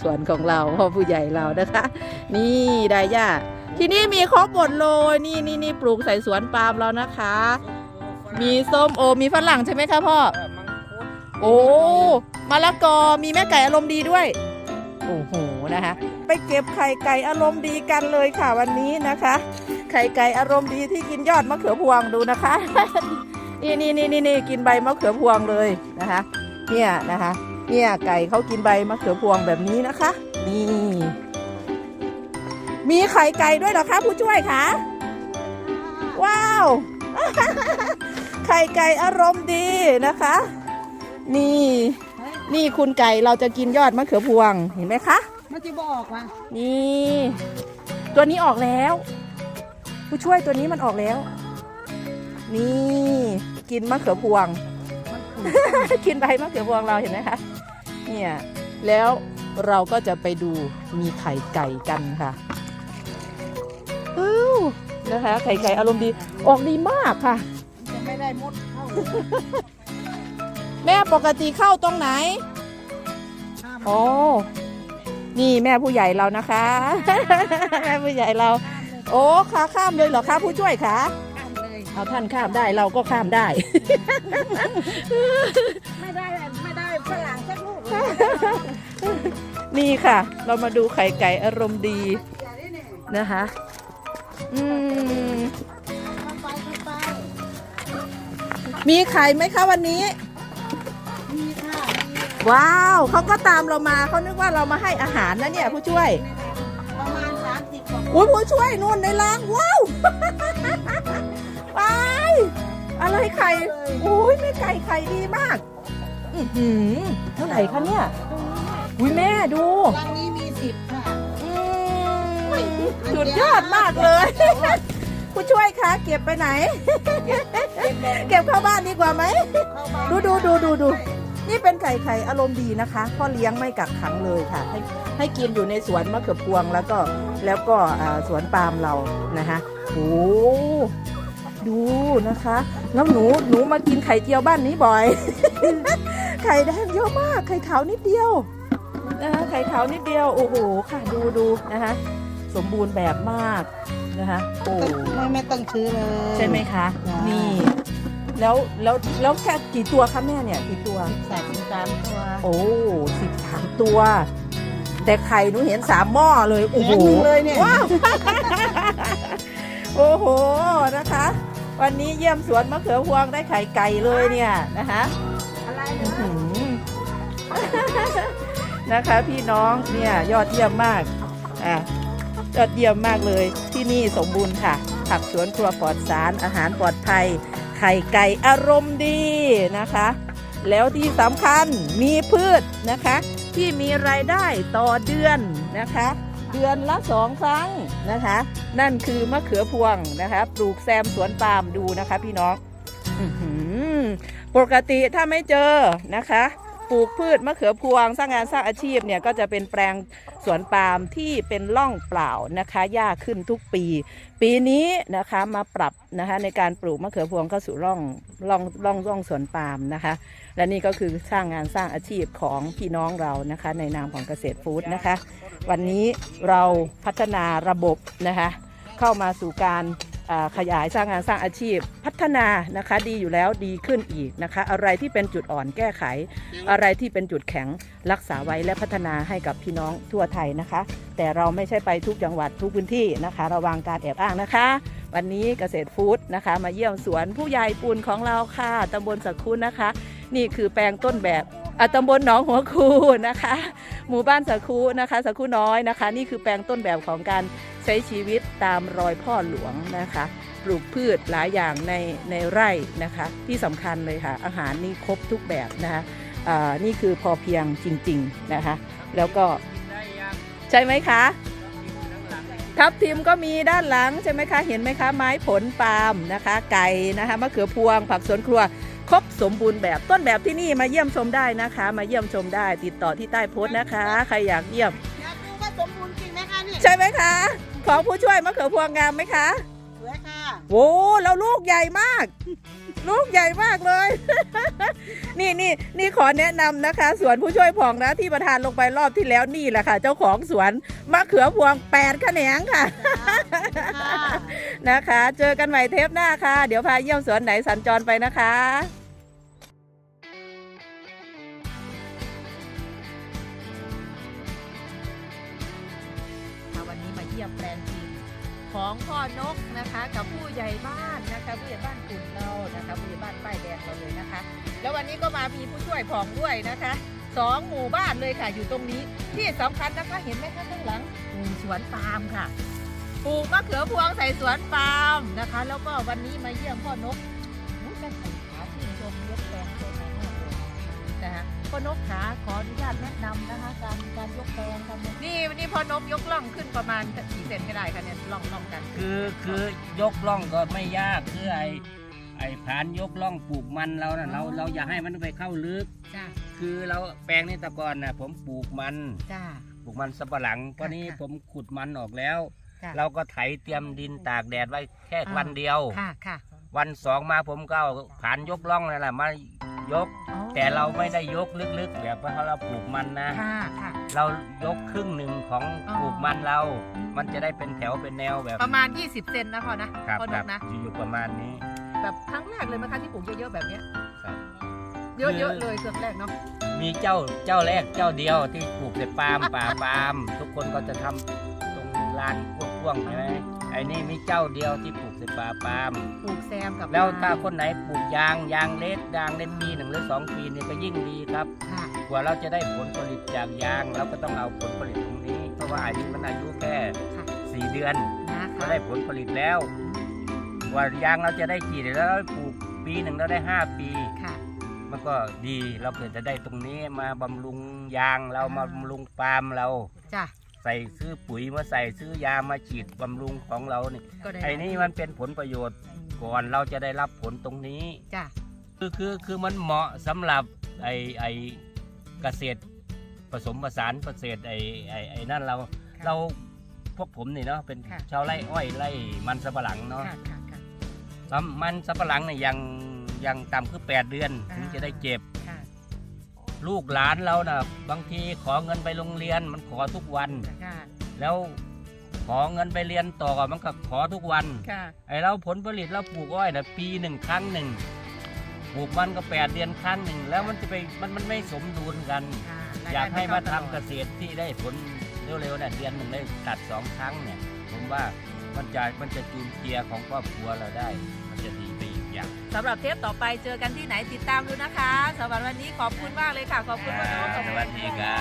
สวนของเราพ่อผู้ใหญ่เรานะคะ นี่ได้ย่าที่นี่มีครบหมดเลยนี่นี่นี่ปลูกใส่สวนปาล์มเรานะคะ มีส้มโอมีฝรั่งใช่ไหมคะพ่อโอ้มะละกอมีแม่ไก่อารมณ์ดีด้วยโอ้โหนะคะ ไปเก็บไข่ไก่อารมณ์ดีกันเลยค่ะวันนี้นะคะ ไข่ไก่อารมณ์ดีที่กินยอดมะเขือพวงดูนะคะนี่นี่นี่นี่นี่กินใบมะเขือพวงเลยนะคะ เนี่ยนะคะ เนี่ยไก่เขากินใบมะเขือพวงแบบนี้นะคะ นี่ มีไข่ไก่ด้วยเหรอคะ ผู้ช่วยคะ ว้าว ไข่ไก่อารมณ์ดีนะคะ นี่ นี่คุณไก่เราจะกินยอดมะเขือพวงเห็นไหมคะ มันจะบอกว่า นี่ ตัวนี้ออกแล้ว ผู้ช่วยตัวนี้มันออกแล้ว นี่ กินมะเขือพวง กินใบมะเขือพวงเราเห็นไหมคะเนี่ยแล้วเราก็จะไปดูมีไข่ไก่กันค่ะอู้นะคะไข่ไก่อารมณ์ดีออกดีมากค่ะจะไม่ได้มดเข้าแม่ปกติเข้าตรงไหนห้ามโอ้นี่แม่ผู้ใหญ่เรานะคะ แม่ผู้ใหญ่เรา โอ้ขาข้ามเลยเหรอคะผู้ช่วยคะข้าม เลยเอาท่านข้ามได้เราก็ข้ามได้ ไม่ได้ไม่ได้ฝรั่งสักลูกเลยนี่ค่ะ เรามาดูไข่ไก่อารมณ์ดีอย่าได้เนี่ยนะคะ อืมเข้าไปเข้าไปมีไข่ไหมคะวันนี้ มีค่ะมีว้าวเขาก็ตามเรามาเขานึกว่าเรามาให้อาหารนะเนี่ย ผู้ช่วย ประมาณสามสิบกว่าอุ้ยผู้ช่วยนู่นในรังว้าว ไป อะไรไข่โอ้ยแม่ไก่ไข่ดีมาก อือหือเท่าไหร่คะเนี่ยอุ้ยแม่ดูรังนี้มีสิบค่ะอืมสุดยอดมากเลย ผู้ช่วยคะเก็บไปไหน เก็บเข้าบ้านดีกว่าไหมเข้าบ้านดูดูดูดูดูนี่เป็นไก่ไข่อารมณ์ดีนะคะพ่อเลี้ยงไม่กักขังเลยค่ะ ให้ให้กินอยู่ในสวนมะเขือพวงแล้วก็แล้วก็อ่าสวนปาล์มเรานะคะโอ้ ดูนะคะ แล้วหนูหนูมากินไข่เจียวบ้านนี้บ่อย ไข่แดงเยอะมาก ไข่ขาวนิดเดียวนะคะไข่ขาวนิดเดียวโอ้โหค่ะดูดูนะคะสมบูรณ์แบบมากนะคะโอ้ไม่ไม่ต้องซื้อเลยใช่ไหมคะจ้านี่นี่ แล้วแล้วแล้วแค่กี่ตัวคะแม่เนี่ยกี่ตัวใส่เป็นสามตัว โอ้สิบสามตัว แต่ไข่หนูเห็นสามหม้อเลยโอ้โหแข็งเลยเนี่ยว้าวโอ้โหนะคะ วันนี้เยี่ยมสวนมะเขือพวงได้ไข่ไก่เลยเนี่ยนะคะอะไรอื้อนะหือนะคะ พี่น้องเนี่ยยอดเยี่ยมมากอะยอดเยี่ยมมากเลยที่นี่สมบูรณ์ค่ะ ผักสวนครัวปลอดสารอาหารปลอดภัย ไข่ไก่อารมณ์ดีนะคะ แล้วที่สำคัญมีพืชนะคะ ที่มีรายได้ต่อเดือนนะคะ เดือนละสองครั้งนะคะ นั่นคือมะเขือพวงนะคะปลูกแซมสวนปาล์มดูนะคะ พี่น้องปกติถ้าไม่เจอนะคะปลูกพืชมะเขือพวงสร้างงานสร้างอาชีพเนี่ยก็จะเป็นแปลงสวนปาล์มที่เป็นร่องเปล่านะคะหญ้าขึ้นทุกปี ปีนี้นะคะมาปรับนะคะในการปลูกมะเขือพวงเข้าสู่ร่องร่องร่องร่องสวนปาล์มนะคะ และนี่ก็คือสร้างงานสร้างอาชีพของพี่น้องเรานะคะ ในนามของเกษตรฟู้ดนะคะ วันนี้เราพัฒนาระบบนะคะเข้ามาสู่การขยายสร้างงานสร้างอาชีพ พัฒนานะคะดีอยู่แล้วดีขึ้นอีกนะคะ อะไรที่เป็นจุดอ่อนแก้ไข อะไรที่เป็นจุดแข็งรักษาไว้และพัฒนาให้กับพี่น้องทั่วไทยนะคะ แต่เราไม่ใช่ไปทุกจังหวัดทุกพื้นที่นะคะ ระวังการแอบอ้างนะคะ วันนี้เกษตรฟู้ดนะคะ มาเยี่ยมสวนผู้ใหญ่ปูนของเราค่ะตำบลสักคุณนะคะ นี่คือแปลงต้นแบบอะตำบลหนองหัวคูนะคะ หมู่บ้านสักคูนะคะสักคูน้อยนะคะ นี่คือแปลงต้นแบบของการใช้ชีวิตตามรอยพ่อหลวงนะคะ ปลูกพืชหลายอย่างในในไร่นะคะ ที่สำคัญเลยค่ะ อาหารนี่ครบทุกแบบนะคะนี่คือพอเพียงจริง ๆนะคะ แล้วก็ใช่ไหมคะทับทิมก็มีด้านหลังใช่ไหมคะ เห็นไหมคะ ไม้ผลปาล์มนะคะ ไก่นะคะมะเขือพวงผักสวนครัว ครบสมบูรณ์แบบต้นแบบที่นี่มาเยี่ยมชมได้นะคะ มาเยี่ยมชมได้ติดต่อที่ใต้โพสต์นะคะ ใครอยากเยี่ยม อยากดูว่าสมบูรณ์จริงไหมคะเนี่ยใช่ไหมคะ ของผู้ช่วยมะเขือพวงงามไหมคะ สวยค่ะโอ้แล้วลูกใหญ่มาก ลูกใหญ่มากเลย นี่นี่นี่ขอแนะนำนะคะ สวนผู้ช่วยผ่องนะที่ประธานลงไปรอบที่แล้วนี่แหละค่ะ เจ้าของสวนมะเขือพวงแปดแขนงค่ะ นะคะ เจอกันใหม่เทปหน้าค่ะ เดี๋ยวพาเยี่ยมสวนไหนสัญจรไปนะคะวันนี้มาเยี่ยมแปลงจริง ของพ่อนกนะคะ กับผู้ใหญ่บ้านนะคะผู้ใหญ่บ้านกลุ่มเรานะคะผู้ใหญ่บ้านป้ายแดงเราเลยนะคะ แล้ววันนี้ก็มามีผู้ช่วยผองด้วยนะคะสองหมู่บ้านเลยค่ะอยู่ตรงนี้ที่สำคัญนะคะเห็นไหมคะข้างหลังสวนปาล์มค่ะปลูกมะเขือพวงใส่สวนปาล์มนะคะ แล้วก็วันนี้มาเยี่ยมพ่อนกอุ๊ยแม่ไข่ขาที่ชมยกแปลงสวยงามมากเลยนะคะ พ่อนกขาขออนุญาตแนะนำนะคะ การการยกแปลงการนี่วันนี้พ่อนกยกล่องขึ้นประมาณกี่เซนก็ได้คะเนี่ยล่องล่องกัน คือคือยกล่องก็ไม่ยากคือไอไอผานยกล่องปลูกมันเราน่ะเราเราอย่าให้มันไปเข้าลึกจ้าคือเราแปลงนี้แตะกอนน่ะผมปลูกมันจ้าปลูกมันสับปะหลังเพราะนี้ค่ะผมขุดมันออกแล้วจ้าเราก็ไถเตรียมดินตากแดดไว้แค่อ่าวันเดียวค่ะค่ะ วันสองมาผมก็เอาผานยกล่องนั่นแหละมายก อ๋อแต่เราไม่ได้ยกลึกๆ แบบว่าเราปลูกมันนะ ค่ะค่ะ เรายกครึ่งหนึ่งของอ๋อ ปลูกมันเรา มันจะได้เป็นแถวเป็นแนวแบบประมาณ 20 เซนนะพ่อนะครับพ่อนครักบนะ อยู่ประมาณนี้แบบครั้งแรกเลยไหมคะที่ปลูกเยอะๆแบบเนี้ยครับ เยอะๆเลยเครื่องแรกเนาะ มีเจ้าเจ้าแรกเจ้าเดียวที่ปลูกแต่ปาล์มป่าปาล์มทุกคนก็จะทำตรงลานกว้างๆใช่ไหม ไอ้นี่มีเจ้าเดียวที่ปลูกแต่ป่าปาล์มปลูกแซมกับแล้วถ้าคนไหนปลูกยางยางเล็ดยางเล็ดปีหนึ่งหรือสองปีนี่ก็ยิ่งดีครับค่ะกว่าเราจะได้ผลผลิตจากยางเราก็ต้องเอาผลผลิตตรงนี้ เพราะว่าอันนี้มันอายุแค่ค่ะสี่เดือน นะก็คะได้ผลผลิตแล้ว กว่ายางเราจะได้กี่เดือนแล้วเราปลูกปีหนึ่งเราได้ห้าปี ค่ะ มันก็ดีเราเกิดจะได้ตรงนี้มาบำรุงยางเราอ่าม มาบำรุงปาล์มเรา จ้ะ ใส่ซื้อปุ๋ยมาใส่ซื้อยามาฉีดบำรุงของเรานี่ก็ได้ไอ้นี่มันเป็นผลประโยชน์ ก่อนเราจะได้รับผลตรงนี้จ้ะคือคือคือมันเหมาะสำหรับไอ้ไอ้เกษตรผสมผสานเกษตรไอ้ไอ้ไอ้นั่นเราเราพวกผมนี่เนาะเป็นชาวไร่อ้อยไร่มันสำปะหลังเนาะค่ะค่ะค่ะแล้วมันสำปะหลังเนี่ยยังยังต่ำคือแปดเดือนอ่าถึงจะได้เก็บค่ะ ลูกหลานเรานะ่ะบางทีขอเงินไปโรงเรียนมันขอทุกวัน ค่ะ แล้วขอเงินไปเรียนต่อมันก็ขอทุกวัน ค่ะ ไอ้เราผลผลิตเราปลูกอ้อยนะปีหนึ่งครั้งหนึ่งปลูกมันก็แปดเดือนครั้งหนึ่งแล้วมันจะไปมันมันไม่สมดุลกัน ค่ะอยากให้มาทำรยเกได้ษตรที่ได้ผลเร็วๆเนี่ยเดือนหนึ่งได้ตัดสองครั้งเนี่ย ผมว่ามันจะมันจะจูนเกียร์ของครอบครัวเราได้ มันจะดีไป อีกอย่างสำหรับเทปต่อไปเจอกันที่ไหนติดตามดูนะคะสำหรับวันนี้ขอบคุณมากเลยค่ะ ขอบคุณมากสวัสดีครับ